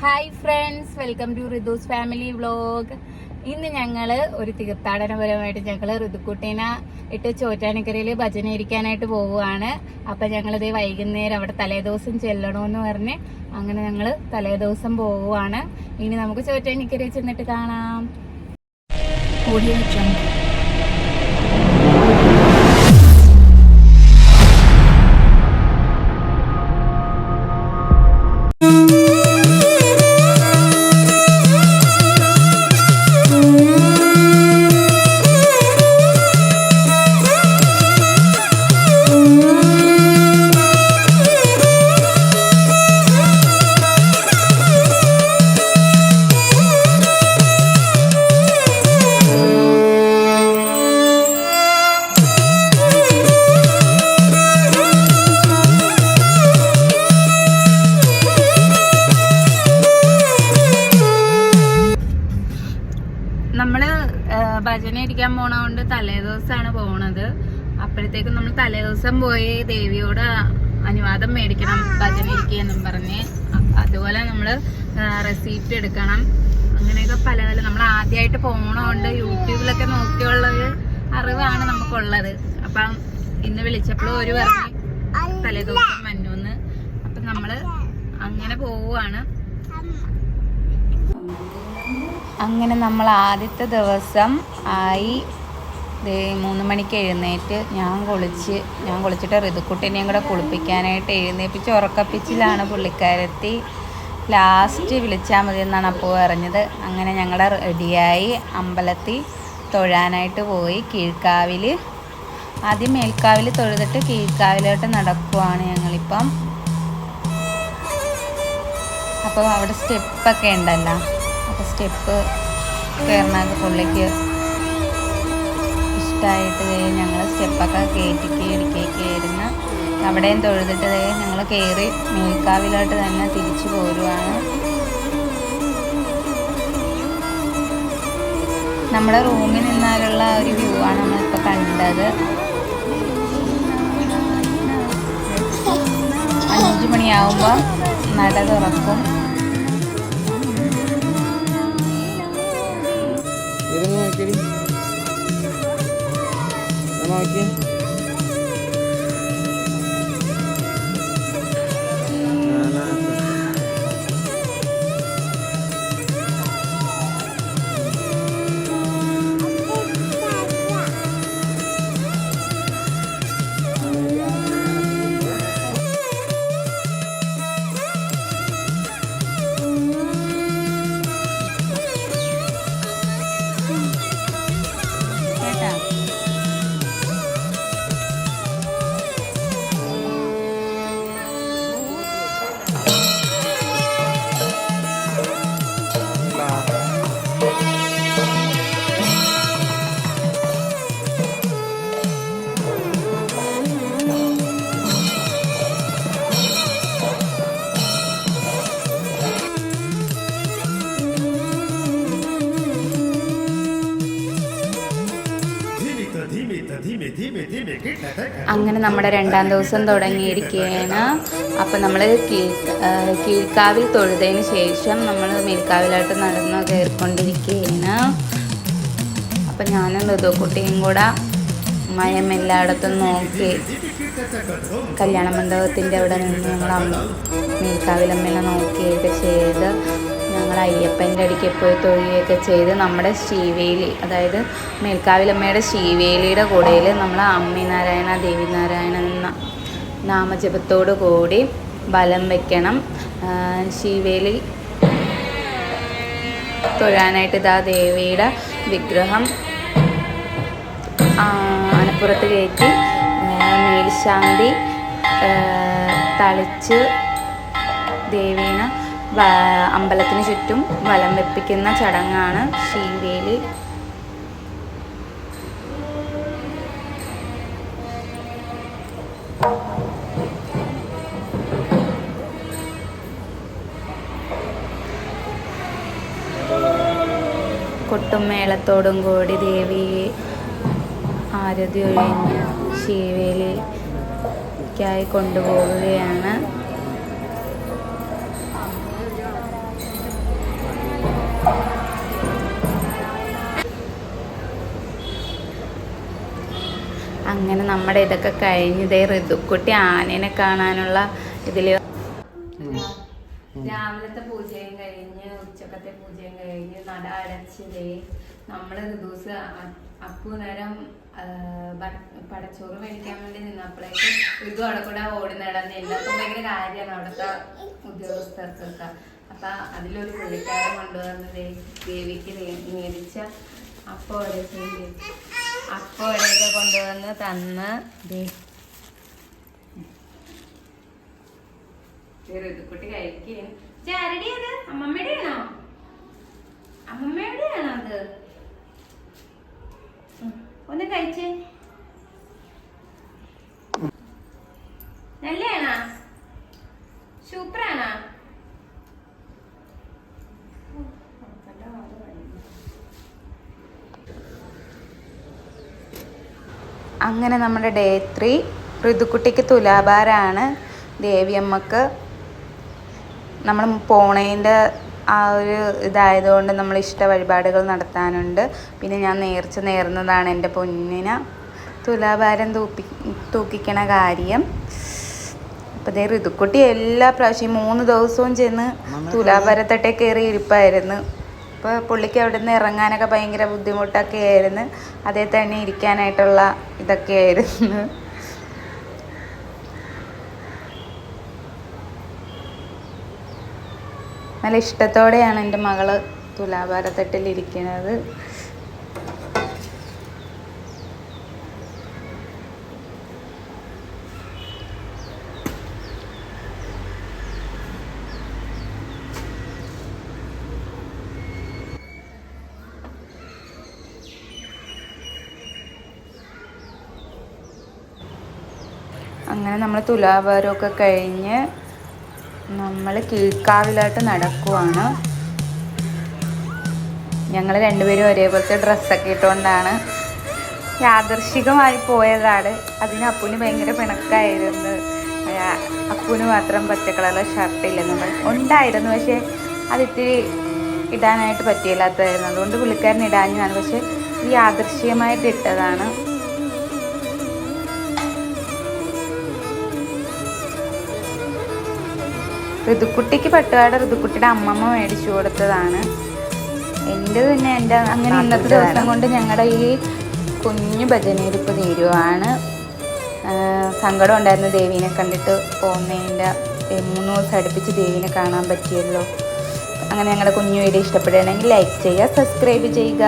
Hi friends welcome to Rithu's family vlog ഇന്ന് ഞങ്ങൾ ഒരു തീർത്ഥാടനപരമായിട്ട് ഞങ്ങൾ ഋതുക്കുട്ടീനെ ഇട്ട് ചോറ്റാനിക്കരയിൽ ഭജന ഇരിക്കാനായിട്ട് പോവുകയാണ്. അപ്പം ഞങ്ങളിത് വൈകുന്നേരം അവിടെ തലേദിവസം ചെല്ലണമെന്ന് പറഞ്ഞ് അങ്ങനെ ഞങ്ങൾ തലേദിവസം പോവുകയാണ്. ഇനി നമുക്ക് ചോറ്റാനിക്കരയിൽ ചെന്നിട്ട് കാണാം. ആ, ഭജന ഇരിക്കാൻ പോണതുകൊണ്ട് തലേദിവസമാണ് പോണത്. അപ്പോഴത്തേക്കും നമ്മൾ തലേദിവസം പോയി ദേവിയോട് അനുവാദം മേടിക്കണം ഭജന ഇരിക്കുകയെന്നും പറഞ്ഞ്. അതുപോലെ നമ്മൾ റെസീപ്റ്റ് എടുക്കണം. അങ്ങനെയൊക്കെ പല പല നമ്മൾ ആദ്യമായിട്ട് പോണതുകൊണ്ട് യൂട്യൂബിലൊക്കെ നോക്കിയുള്ള ഒരു അറിവാണ് നമുക്കുള്ളത്. അപ്പം ഇന്ന് വിളിച്ചപ്പോൾ ഒരു പറഞ്ഞ് തലേദിവസം മഞ്ഞൂന്ന് അപ്പം നമ്മൾ അങ്ങനെ പോവുകയാണ് അങ്ങനെ നമ്മൾ ആദ്യത്തെ ദിവസം ആയി മൂന്ന് മണിക്ക് എഴുന്നേറ്റ് ഞാൻ കുളിച്ച് ഞാൻ കുളിച്ചിട്ട് ഋതുക്കുട്ടിനെയും കൂടെ കുളിപ്പിക്കാനായിട്ട് എഴുന്നേപ്പിച്ച് ഉറക്കപ്പിച്ചിലാണ് പുള്ളിക്കാരത്തി. ലാസ്റ്റ് വിളിച്ചാൽ മതി എന്നാണ് അപ്പോൾ പറഞ്ഞത്. അങ്ങനെ ഞങ്ങൾ റെഡിയായി അമ്പലത്തിൽ തൊഴാനായിട്ട് പോയി. കീഴ്ക്കാവിൽ ആദ്യം മേൽക്കാവിൽ തൊഴുതിട്ട് കീഴ്ക്കാവിലോട്ട് നടക്കുവാണ് ഞങ്ങളിപ്പം. അപ്പോൾ അവിടെ സ്റ്റെപ്പൊക്കെ ഉണ്ടല്ലോ. സ്റ്റെപ്പ് കയറണൊക്കെ പുള്ളിക്ക് ഇഷ്ടമായിട്ട് ഞങ്ങൾ സ്റ്റെപ്പൊക്കെ കയറ്റി കയറിക്കേക്ക് കയറുന്ന അവിടെയും തൊഴുതിട്ട് ഞങ്ങൾ കയറി മേൽക്കാവിലോട്ട് തന്നെ തിരിച്ചു പോരുവാണ്. നമ്മുടെ റൂമിൽ നിന്നാലുള്ള ഒരു വ്യൂ ആണ് നമ്മളിപ്പോൾ കണ്ടത്. അഞ്ചു മണിയാവുമ്പോൾ നട തുറക്കും. നോക്കി അങ്ങനെ നമ്മുടെ രണ്ടാം ദിവസം തുടങ്ങിയിരിക്കുകയാണ്. അപ്പം നമ്മൾ കീഴ്ക്കാവിൽ തൊഴുതതിന് ശേഷം നമ്മൾ മേൽക്കാവിലായിട്ട് നടന്ന് കയറിക്കൊണ്ടിരിക്കുകയാണ്. അപ്പം ഞാനും ഋതുക്കുട്ടിയും കൂടെ മയം എല്ലായിടത്തും നോക്കി കല്യാണ മണ്ഡപത്തിന്റെ അവിടെ നിന്ന് നമ്മൾ മേൽക്കാവിലമ്മേനെ നോക്കിയൊക്കെ ചെയ്ത് ഞങ്ങൾ അയ്യപ്പന്റെ അടിക്ക് പോയി തൊഴുകയൊക്കെ ചെയ്ത് നമ്മുടെ ശ്രീവേലി അതായത് മേൽക്കാവിലമ്മയുടെ ശ്രീവേലിയുടെ കൂടയിൽ നമ്മൾ അമ്മി നാരായണ ദേവി നാരായണ എന്ന നാമജപത്തോടു കൂടി ബലം വെക്കണം. ശ്രീവേലി തൊഴാനായിട്ട് ഇതാ ദേവിയുടെ വിഗ്രഹം അനപ്പുറത്ത് കയറ്റി മേൽശാന്തി തളിച്ച് ദേവീനെ അമ്പലത്തിന് ചുറ്റും വലം വെപ്പിക്കുന്ന ചടങ്ങാണ് ശീവേലി കൊട്ടും മേളത്തോടും കൂടി ദേവിയെ ആരതി ഒഴിഞ്ഞ് ശീവേലിക്കായി കൊണ്ടുപോവുകയാണ്. അങ്ങനെ നമ്മുടെ ഇതൊക്കെ കഴിഞ്ഞതേ ഋതുക്കുട്ടി ആനേനെ കാണാനുള്ള ഇതിൽ രാവിലത്തെ പൂജയും കഴിഞ്ഞ് ഉച്ചക്കത്തെ പൂജയും കഴിഞ്ഞ് നട അരച്ചിലേ നമ്മൾ ദിവസം അപ്പു നേരം പടച്ചോറ് മേടിക്കാൻ വേണ്ടി നിന്നപ്പോഴേക്കും ഋതു അവിടെ കൂടെ ഓടി നടന്നില്ല അപ്പം ഭയങ്കര കാര്യമാണ് അവിടുത്തെ ഉദ്യോഗസ്ഥർക്കൊക്കെ. അപ്പൊ അതിലൊരു പുള്ളിക്കാരൻ കൊണ്ടുവന്ന് ദേ ദേവിക്ക് മേടിച്ച അപ്പോൾ അപ്പോൾ കൊണ്ടുവന്ന് തന്ന് ഋതുക്കുട്ടി കഴിക്കുകയാണ്. ചാരടി അത്? അമ്മമ്മയുടെ ആണോ? അമ്മമ്മയുടെ ആണോ അത്? ഒന്ന് കഴിച്ചേ. അങ്ങനെ നമ്മുടെ ഡേ ത്രീ ഋതുക്കുട്ടിക്ക് തുലാഭാരമാണ് ദേവിയമ്മക്ക് നമ്മൾ പോണേന്റെ ആ ഒരു ഇതായതുകൊണ്ട് നമ്മൾ ഇഷ്ട വഴിപാടുകൾ നടത്താനുണ്ട്. പിന്നെ ഞാൻ നേർച്ച നേർന്നതാണ് എന്റെ പൊന്നിന് തുലാഭാരം തൂപ്പി തൂക്കിക്കണ കാര്യം. അപ്പം ദേ ഋതുക്കുട്ടി എല്ലാ പ്രാവശ്യം മൂന്ന് ദിവസവും ചെന്ന് തുലാഭാരത്തട്ടെ കയറി ഇരിപ്പായിരുന്നു. അപ്പോൾ പുള്ളിക്ക് അവിടെ നിന്ന് ഇറങ്ങാനൊക്കെ ഭയങ്കര ബുദ്ധിമുട്ടൊക്കെ ആയിരുന്നു. അതേ തന്നെ ഇരിക്കാനായിട്ടുള്ള ഇതൊക്കെ ആയിരുന്നു. നല്ല ഇഷ്ടത്തോടെയാണ് എന്റെ മകൾ തുലാഭാരത്തട്ടിൽ അങ്ങനെ നമ്മൾ തുലാഭാരമൊക്കെ കഴിഞ്ഞ് നമ്മൾ കീഴ്ക്കാവിലായിട്ട് നടക്കുവാണ്. ഞങ്ങൾ രണ്ടുപേരും ഒരേപോലത്തെ ഡ്രസ്സൊക്കെ ഇട്ടുകൊണ്ടാണ് യാദർശികമായി പോയതാണ്. അതിന് അപ്പുന് ഭയങ്കര പിണക്കായിരുന്നു. അപ്പുന് മാത്രം പച്ച ഷർട്ടില്ലെന്ന് പറഞ്ഞു. ഉണ്ടായിരുന്നു പക്ഷേ അതിത്തിരി ഇടാനായിട്ട് പറ്റിയില്ലാത്തതായിരുന്നു. അതുകൊണ്ട് പുള്ളിക്കാരൻ ഇടാഞ്ഞാണ് പക്ഷേ ഈ യാദർശികമായിട്ട് ഇട്ടതാണ്. ഋതുക്കുട്ടിക്ക് പട്ടുപാട് ഋതുക്കുട്ടിയുടെ അമ്മമ്മ മേടിച്ചു കൊടുത്തതാണ്. എന്റെ പിന്നെ എന്റെ അങ്ങനെ ഇന്നത്തെ ദിവസം കൊണ്ട് ഞങ്ങളുടെ ഈ കുഞ്ഞു ഭജനയിരിപ്പ് തീരുവാണ്. സങ്കടം ഉണ്ടായിരുന്നു ദേവീനെ കണ്ടിട്ട് പോകുന്നതിന്റെ മൂന്ന് ദിവസം അടുപ്പിച്ച് ദേവീനെ കാണാൻ പറ്റിയല്ലോ. അങ്ങനെ ഞങ്ങളുടെ കുഞ്ഞു വീഡിയോ ഇഷ്ടപ്പെടുകയാണെങ്കിൽ ലൈക്ക് ചെയ്യുക സബ്സ്ക്രൈബ് ചെയ്യുക.